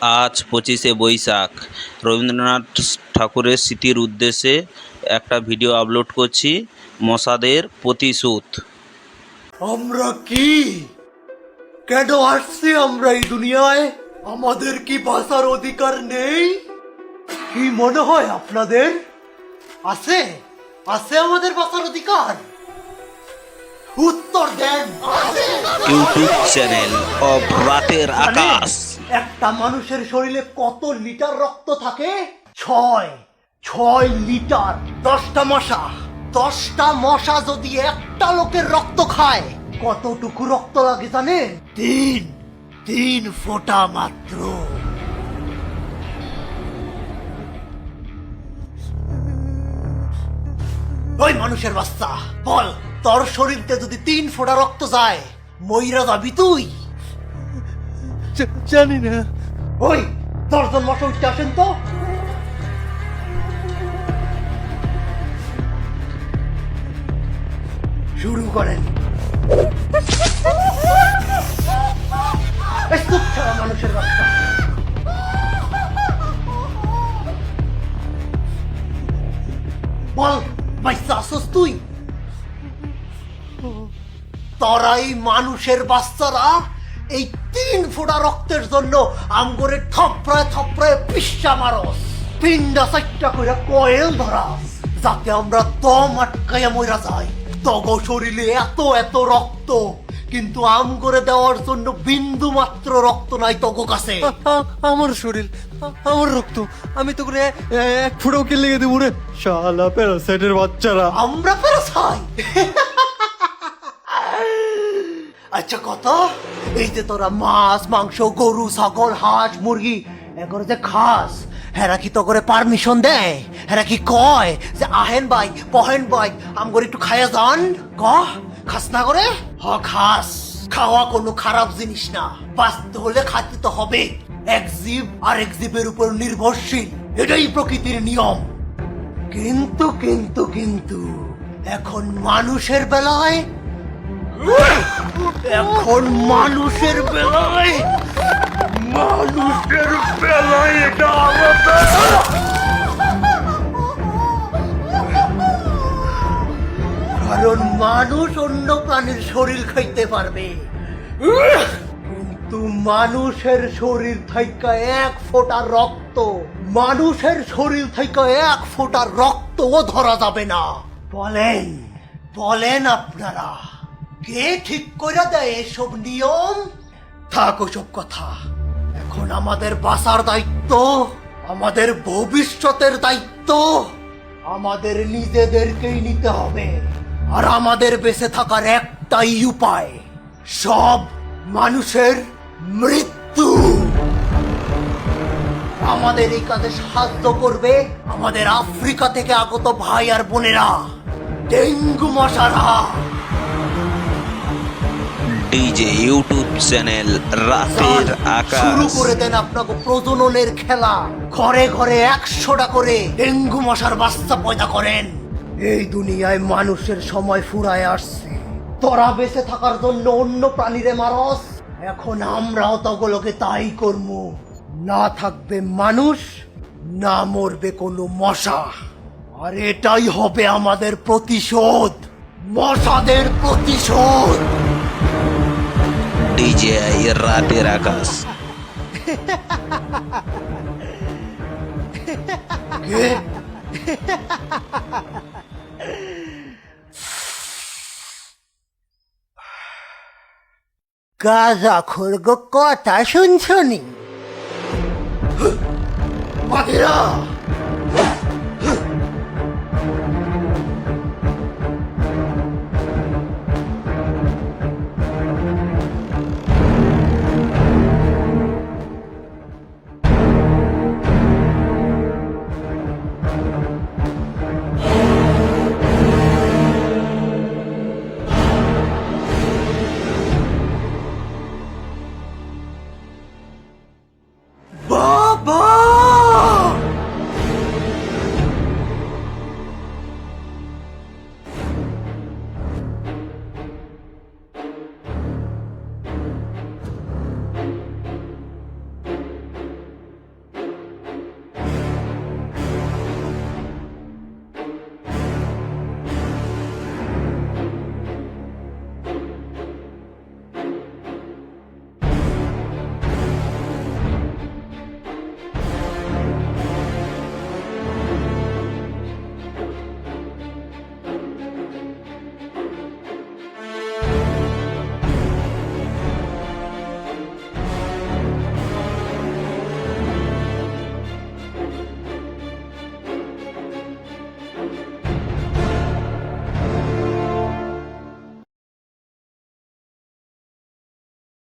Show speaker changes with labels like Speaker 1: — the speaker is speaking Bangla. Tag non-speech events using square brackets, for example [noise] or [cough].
Speaker 1: আজ পঁচিশে বৈশাখ। রবীন্দ্রনাথ ঠাকুরের স্মৃতির উদ্দেশ্যে একটা ভিডিও আপলোড করছি মশাদের প্রতিশোধ।
Speaker 2: আমরা কি? কেন আসছি আমরা এই দুনিয়ায়? আমাদের কি বাঁচার অধিকার নেই? কি মনে হয় আপনাদের? আছে? আছে আমাদের বাঁচার অধিকার? উত্তর দেন।
Speaker 1: ইউটিউব চ্যানেল অব রাতের আকাশ।
Speaker 2: একটা মানুষের শরীরে কত লিটার রক্ত থাকে? ছয়। ছয় লিটার। দশটা মশা। দশটা মশা যদি একটা লোকের রক্ত খায়, কতটুকু রক্ত লাগে জানেন? তিন। তিন ফোঁটা মাত্র। ওই মানুষের বাচ্চা, বল, তোর শরীরতে যদি তিন ফোঁটা রক্ত যায় ময়রা যাবি তুই?
Speaker 3: জানি না।
Speaker 2: ওই দশজন মশা উঠতে আসেন তো? শুরু করেন। মানুষের বাচ্চা। বল বাইসা আসস তুই? তরাই মানুষের বাচ্চারা? এই তিন ফোঁটা রক্তের জন্য আমগরে থপড়ায় থপড়ায় পিসা মারস। পিন্ডা সাইটটা কইরা কয়েল ধরাস যাতে আমরা দম আটকাইয়া মইরা যাই। তগ শরীরে এত এত রক্ত। কিন্তু আম করে দেওয়ার জন্য বিন্দু মাত্র রক্ত নাই তগ কাছে।
Speaker 3: আমার শরীর আমার রক্ত। আমি তো করে এক ফুটাও কে লেগে দেবো রে। শালা প্যারাসাইটের বাচ্চারা।
Speaker 2: আমরা পেরেছাই [laughs] আচ্ছা কত? এই যে তোরা মাছ, মাংস, গরু, ছাগল, হাঁস, মুরগি, এগুলো যে খাস, হেরা কি তো করে পারমিশন দেয়? হেরা কি কয় যে আহেন ভাই, পহেন ভাই, আমগর একটু খাইয়া যান? ক? খাস না করে? হ, খাস। খাওয়া কোনো খারাপ জিনিস না। বাঁচতে হলে খাইতে তো হবে। এক জীব আর এক জীবের উপর নির্ভরশীল। এটাই প্রকৃতির নিয়ম। কিন্তু কিন্তু কিন্তু, এখন মানুষের বেলায় এখন মানুষের বেলায় মানুষের বেলায় এটা আলাদা কারণ মানুষ অন্য প্রাণীর শরীর খাইতে পারবে। কিন্তু মানুষের শরীর থেকে এক ফোঁটা রক্ত। মানুষের শরীর থেকে এক ফোঁটা রক্তও ধরা যাবে না। বলেন বলেন আপনারা। কে ঠিক করে দেয় এসব নিয়ম? থাক ওসব কথা। এখন আমাদের বাঁচার দায়িত্ব, আমাদের ভবিষ্যতের দায়িত্ব। আমাদের নিজেদেরকেই নিতে হবে, আর আমাদের বেঁচে থাকার একটাই উপায়, সব মানুষের মৃত্যু। আমাদের এই কাজে সাহায্য করবে আমাদের আফ্রিকা থেকে আগত ভাই আর বোনেরা, ডেঙ্গু মশারা।
Speaker 1: ডিজে ইউটিউব চ্যানেল রাতের আকাশ।
Speaker 2: শুরু করে দেন আপনাকে প্রজননের খেলা। ঘরে ঘরে একশোটা করে ডেঙ্গু মশার বাচ্চা পয়দা করেন। এই দুনিয়ায় মানুষের সময় ফুরায় আসছে। তোরা বেঁচে থাকার জন্য অন্য প্রাণীরে মারস। এখন আমরাও তগুলোকে তাই করব। না থাকবে মানুষ না মরবে কোনো মশা। আর এটাই হবে আমাদের প্রতিশোধ। মশাদের প্রতিশোধ।
Speaker 1: ডিজে রাতের আকাশ
Speaker 2: গাজা খোরগো কথা শুনছনি বাকিরা